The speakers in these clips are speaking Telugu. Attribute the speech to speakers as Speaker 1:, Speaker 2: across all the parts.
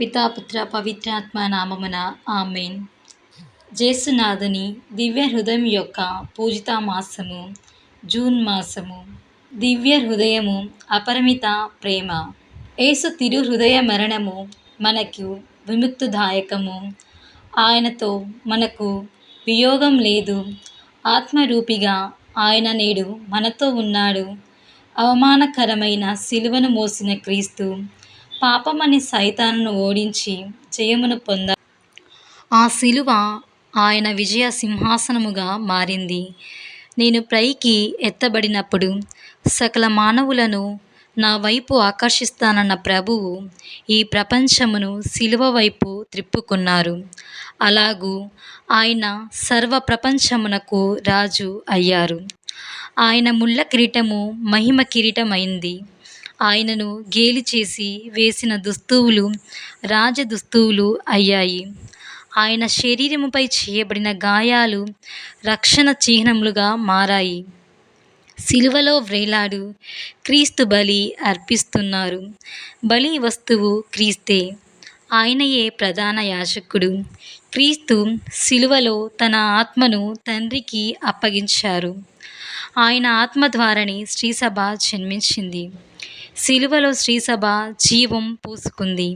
Speaker 1: పితాపుత్ర పవిత్రాత్మ నామమున ఆమెన్. జేసునాథుని దివ్య హృదయం యొక్క పూజిత మాసము జూన్ మాసము. దివ్య హృదయము అపరిమిత ప్రేమ. ఏసు తిరు హృదయ మరణము మనకు విముక్తిదాయకము. ఆయనతో మనకు వియోగం లేదు. ఆత్మరూపిగా ఆయన నేడు మనతో ఉన్నాడు. అవమానకరమైన సిలువను మోసిన క్రీస్తు పాపమని సైతాన్ను ఓడించి జయమును పొంద ఆ శిలువ ఆయన విజయ సింహాసనముగా మారింది. నేను పైకి ఎత్తబడినప్పుడు సకల మానవులను నా వైపు ఆకర్షిస్తానన్న ప్రభువు ఈ ప్రపంచమును శిలువ వైపు త్రిప్పుకున్నారు. అలాగూ ఆయన సర్వ ప్రపంచమునకు రాజు అయ్యారు. ఆయన ముళ్ళ కిరీటము మహిమ కిరీటమైంది. ఆయనను గేలి చేసి వేసిన దుస్తువులు రాజ దుస్తువులు అయ్యాయి. ఆయన శరీరముపై చేయబడిన గాయాలు రక్షణ చిహ్నములుగా మారాయి. సిలువలో వ్రేలాడు క్రీస్తు బలి అర్పిస్తున్నారు. బలి వస్తువు క్రీస్తే. ఆయనయే ప్రధాన యాజకుడు. క్రీస్తు సిలువలో తన ఆత్మను తండ్రికి అప్పగించారు. ఆయన ఆత్మ ద్వారానే శ్రీసభ జన్మించింది. సిలువలో శ్రీసభ జీవం పూసుకుంది.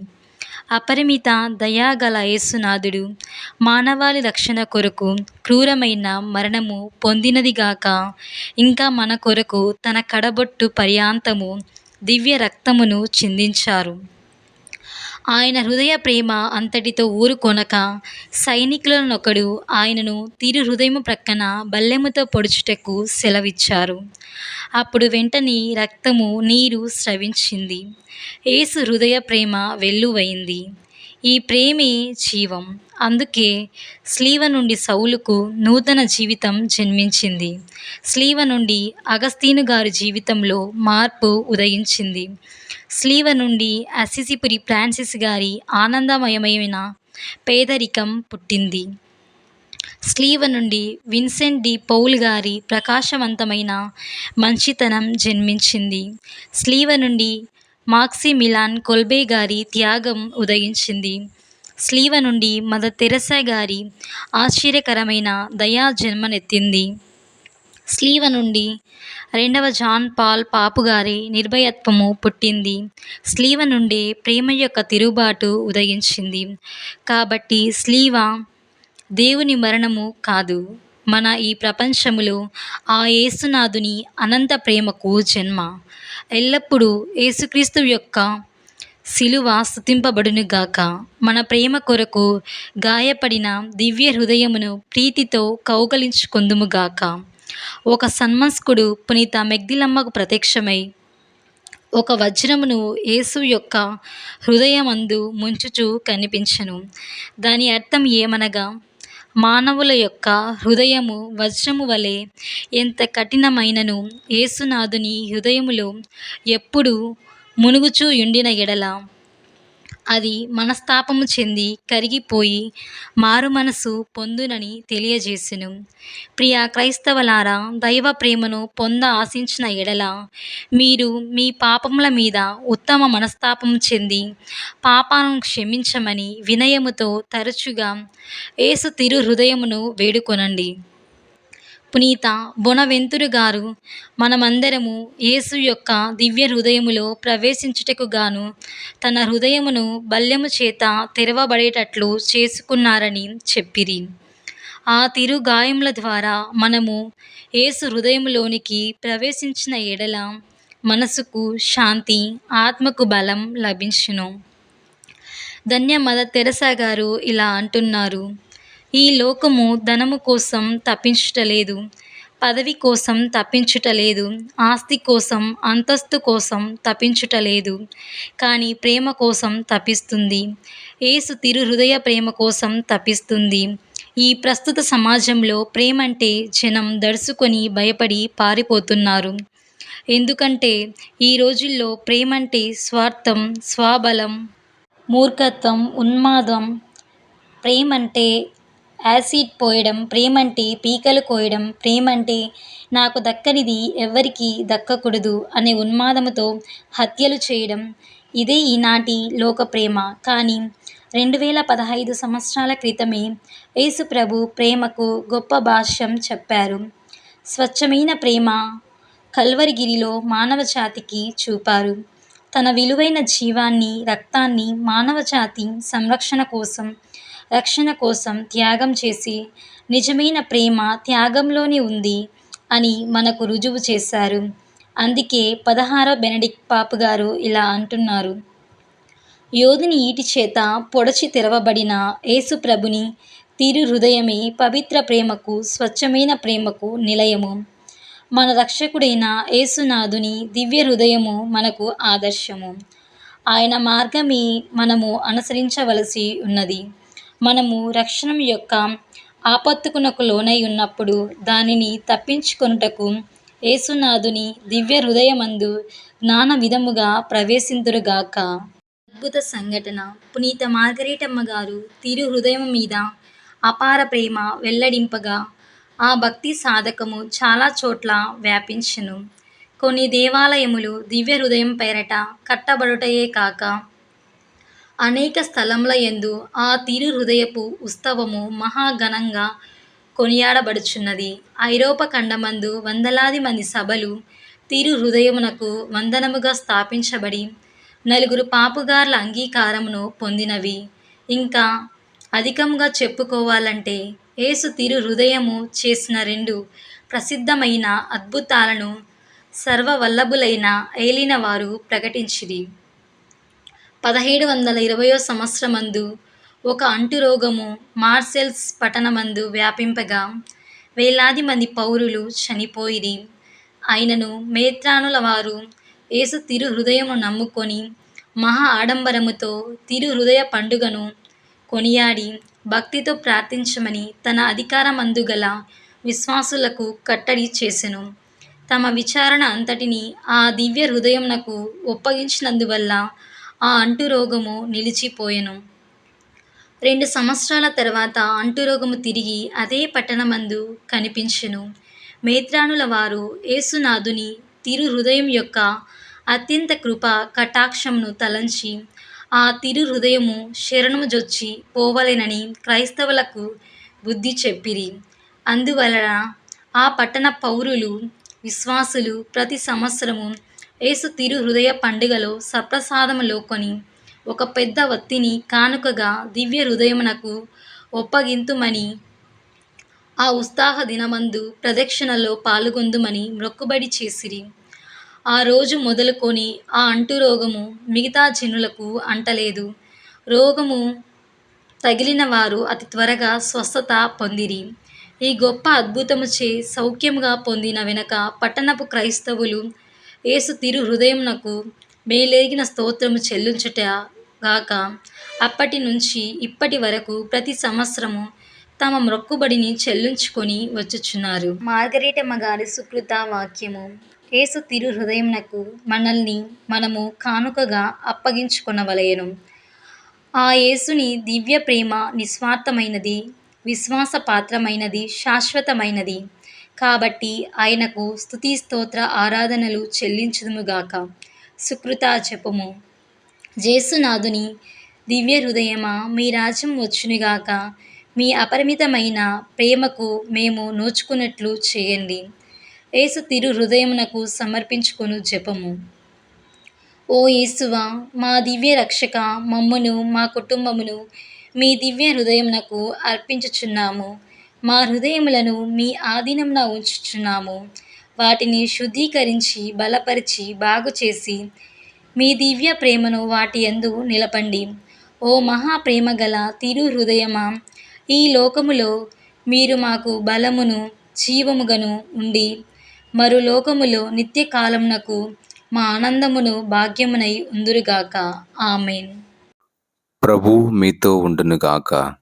Speaker 1: అపరిమిత దయాగల యేసునాథుడు మానవాళి రక్షణ కొరకు క్రూరమైన మరణము పొందినదిగాక ఇంకా మన కొరకు తన కడబొట్టు పర్యాంతము దివ్య రక్తమును చిందించారు. ఆయన హృదయ ప్రేమ అంతటితో ఊరుకొనక సైనికులనొకడు ఆయనను తిరు హృదయము ప్రక్కన బల్లెముతో పొడుచుటకు సెలవిచ్చారు. అప్పుడు వెంటనే రక్తము నీరు స్రవించింది. యేసు హృదయ ప్రేమ వెల్లువైంది. ఈ ప్రేమే జీవం. అందుకే స్లీవ నుండి సౌలుకు నూతన జీవితం జన్మించింది. స్లీవ నుండి అగస్తీను గారి జీవితంలో మార్పు ఉదయించింది. స్లీవ నుండి అసిసిపురి ఫ్రాన్సిస్ గారి ఆనందమయమైన పేదరికం పుట్టింది. స్లీవ నుండి విన్సెంట్ డి పౌల్ గారి ప్రకాశవంతమైన మంచితనం జన్మించింది. స్లీవ నుండి మాక్సిమిలాన్ కొల్బే గారి త్యాగం ఉదయించింది. స్లీవ నుండి మదర్ తెరసా గారి ఆశ్చర్యకరమైన దయా జన్మనెత్తింది. స్లీవ నుండి రెండవ జాన్ పాల్ పాపు గారి నిర్భయత్వము పుట్టింది. స్లీవ నుండి ప్రేమ యొక్క తిరుగుబాటు ఉదయించింది. కాబట్టి స్లీవ దేవుని మరణము కాదు. మన ఈ ప్రపంచములో ఆ యేసునాథుని అనంత ప్రేమకు జన్మ. ఎల్లప్పుడూ యేసుక్రీస్తు యొక్క సిలువ స్తుతింపబడునుగాక మన ప్రేమ కొరకు గాయపడిన దివ్య హృదయమును ప్రీతితో కౌగలించుకుందుముగాక ఒక సన్మస్కుడు పునీత మెగ్దిలమ్మకు ప్రత్యక్షమై ఒక వజ్రమును యేసు యొక్క హృదయమందు ముంచుచు కనిపించను. దాని అర్థం ఏమనగా మానవుల యొక్క హృదయము వజ్రము వలె ఎంత కఠినమైనను ఏసునాథుని హృదయములో ఎప్పుడు మునుగుచూ యుండిన ఎడల. అది మనస్తాపము చెంది కరిగిపోయి మారు మనసు పొందునని తెలియజేసెను. ప్రియ క్రైస్తవలారా దైవ ప్రేమను పొంద ఆశించిన ఎడల మీరు మీ పాపముల మీద ఉత్తమ మనస్తాపము చెంది పాపాలను క్షమించమని వినయముతో తరచుగా ఏసు తిరు హృదయమును వేడుకొనండి. పునీత బొనవెంతురు గారు మనమందరము యేసు యొక్క దివ్య హృదయములో ప్రవేశించుటకు గాను తన హృదయమును బల్యము చేత తెరవబడేటట్లు చేసుకున్నారని చెప్పిరి. ఆ తిరు గాయముల ద్వారా మనము యేసు హృదయంలోనికి ప్రవేశించిన ఎడల మనసుకు శాంతి ఆత్మకు బలం లభించును. ధన్య మదర్ తెరసా గారు ఇలా అంటున్నారు. ఈ లోకము ధనము కోసం తప్పించుటలేదు పదవి కోసం తప్పించుటలేదు ఆస్తి కోసం అంతస్తు కోసం తప్పించుటలేదు కానీ ప్రేమ కోసం తప్పిస్తుంది. ఏసు తిరు హృదయ ప్రేమ కోసం తప్పిస్తుంది. ఈ ప్రస్తుత సమాజంలో ప్రేమంటే జనం దడుచుకొని భయపడి పారిపోతున్నారు. ఎందుకంటే ఈ రోజుల్లో ప్రేమంటే స్వార్థం స్వాబలం మూర్ఖత్వం ఉన్మాదం. ప్రేమంటే యాసిడ్ పోయడం ప్రేమంటే పీకలు కోయడం ప్రేమంటే నాకు దక్కనిది ఎవ్వరికీ దక్కకూడదు అనే ఉన్మాదముతో హత్యలు చేయడం ఇదే ఈనాటి లోక ప్రేమ కానీ రెండు వేల పదహైదు సంవత్సరాల క్రితమే యేసుప్రభు ప్రేమకు గొప్ప భాష్యం చెప్పారు. స్వచ్ఛమైన ప్రేమ కల్వరిగిరిలో మానవ జాతికి చూపారు. తన విలువైన జీవాన్ని రక్తాన్ని మానవజాతి సంరక్షణ కోసం రక్షణ కోసం త్యాగం చేసి నిజమైన ప్రేమ త్యాగంలోనే ఉంది అని మనకు రుజువు చేశారు. అందుకే పదహారో బెనడిక్ట్ పాప్ గారు ఇలా అంటున్నారు. యోధుని ఈటి చేత పొడచి తెరవబడిన యేసుప్రభుని తిరు హృదయమే పవిత్ర ప్రేమకు స్వచ్ఛమైన ప్రేమకు నిలయము. మన రక్షకుడైన యేసునాథుని దివ్య హృదయము మనకు ఆదర్శము. ఆయన మార్గమే మనము అనుసరించవలసి ఉన్నది. మనము రక్షణ యొక్క ఆపత్తుకునకు లోనై ఉన్నప్పుడు దానిని తప్పించుకొనుటకు యేసునాథుని దివ్య హృదయమందు జ్ఞాన విధముగా ప్రవేశింతురుగాక. అద్భుత సంఘటన. పునీత మార్గరేటమ్మ గారు తిరు హృదయం మీద అపార ప్రేమ వెల్లడింపగా ఆ భక్తి సాధకము చాలా చోట్ల వ్యాపించెను. కొన్ని దేవాలయములు దివ్య హృదయం పేరట కట్టబడుటయే కాక అనేక స్థలముల యందు ఆ తిరు హృదయపు ఉత్సవము మహాఘనంగా కొనియాడబడుచున్నది. ఐరోపా ఖండమందు వందలాది మంది సభలు తిరు హృదయమునకు వందనముగా స్థాపించబడి నలుగురు పాపుగార్ల అంగీకారమును పొందినవి. ఇంకా అధికంగా చెప్పుకోవాలంటే యేసు తిరు హృదయము చేసిన రెండు ప్రసిద్ధమైన అద్భుతాలను సర్వవల్లభులైన ఏలినవారు ప్రకటించిరి. పదిహేడు వందల ఇరవయో సంవత్సరమందు ఒక అంటురోగము మార్సెల్స్ పట్టణమందు వ్యాపింపగా వేలాది మంది పౌరులు చనిపోయిరి. ఆయనను మేత్రానుల వారు యేసు తిరు హృదయము నమ్ముకొని మహా ఆడంబరముతో తిరు హృదయ పండుగను కొనియాడి భక్తితో ప్రార్థించమని తన అధికారమందు గల విశ్వాసులకు కట్టడి చేసెను. తమ విచారణ అంతటిని ఆ దివ్య హృదయంనకు ఒప్పగించినందువల్ల ఆ అంటురోగము నిలిచిపోయెను. రెండు సంవత్సరాల తర్వాత అంటురోగము తిరిగి అదే పట్టణమందు కనిపించెను. మేత్రానుల వారు యేసునాథుని తిరు హృదయం యొక్క అత్యంత కృప కటాక్షమును తలంచి ఆ తిరు హృదయము శరణము జొచ్చి పోవలేనని క్రైస్తవులకు బుద్ధి చెప్పిరి. అందువలన ఆ పట్టణ పౌరులు విశ్వాసులు ప్రతి సంవత్సరము యేసు తిరు హృదయ పండుగలో సప్రసాదములో కొని ఒక పెద్ద వత్తిని కానుకగా దివ్య హృదయమునకు ఒప్పగింతుమని ఆ ఉత్సాహ దినమందు ప్రదక్షిణలో పాల్గొందుమని మొక్కుబడి చేసిరి. ఆ రోజు మొదలుకొని ఆ అంటు రోగము మిగతా జనులకు అంటలేదు. రోగము తగిలిన వారు అతి త్వరగా స్వస్థత పొందిరి. ఈ గొప్ప అద్భుతముచే సౌఖ్యముగా పొందిన వెనక పట్టణపు క్రైస్తవులు యేసు తిరు హృదయంనకు మేలేగిన స్తోత్రము చెల్లించుట గాక అప్పటి నుంచి ఇప్పటి వరకు ప్రతి సంవత్సరము తమ మొక్కుబడిని చెల్లించుకొని వచ్చుచున్నారు. మార్గరేటమ్మ గారి సుకృత వాక్యము. ఏసు తిరు హృదయంనకు మనల్ని మనము కానుకగా అప్పగించుకొనవలెను. ఆ యేసుని దివ్య ప్రేమ నిస్వార్థమైనది విశ్వాసపాత్రమైనది శాశ్వతమైనది. కాబట్టి ఆయనకు స్థుతి స్తోత్ర ఆరాధనలు చెల్లించుదుముగాక సుకృత చెప్పుము. జేసునాథుని దివ్య హృదయమా మీ రాజ్యం వచ్చునుగాక మీ అపరిమితమైన ప్రేమకు మేము నోచుకున్నట్లు చేయండి. ఏసు తిరు హృదయమునకు సమర్పించుకొను జపము. ఓ యేసువా మా దివ్య రక్షక మమ్మును మా కుటుంబమును మీ దివ్య హృదయమునకు అర్పించుచున్నాము. మా హృదయములను మీ ఆధీనమున ఉంచుచున్నాము. వాటిని శుద్ధీకరించి బలపరిచి బాగుచేసి మీ దివ్య ప్రేమను వాటి యందు నిలపండి. ఓ మహా ప్రేమగల తిరు హృదయమా ఈ లోకములో మీరు మాకు బలమును జీవముగను ఉండి మరు లోకములో నిత్యకాలమునకు మా ఆనందమును భాగ్యమునై ఉందురుగాక. ఆమెన్.
Speaker 2: ప్రభు మీతో ఉండునుగాక.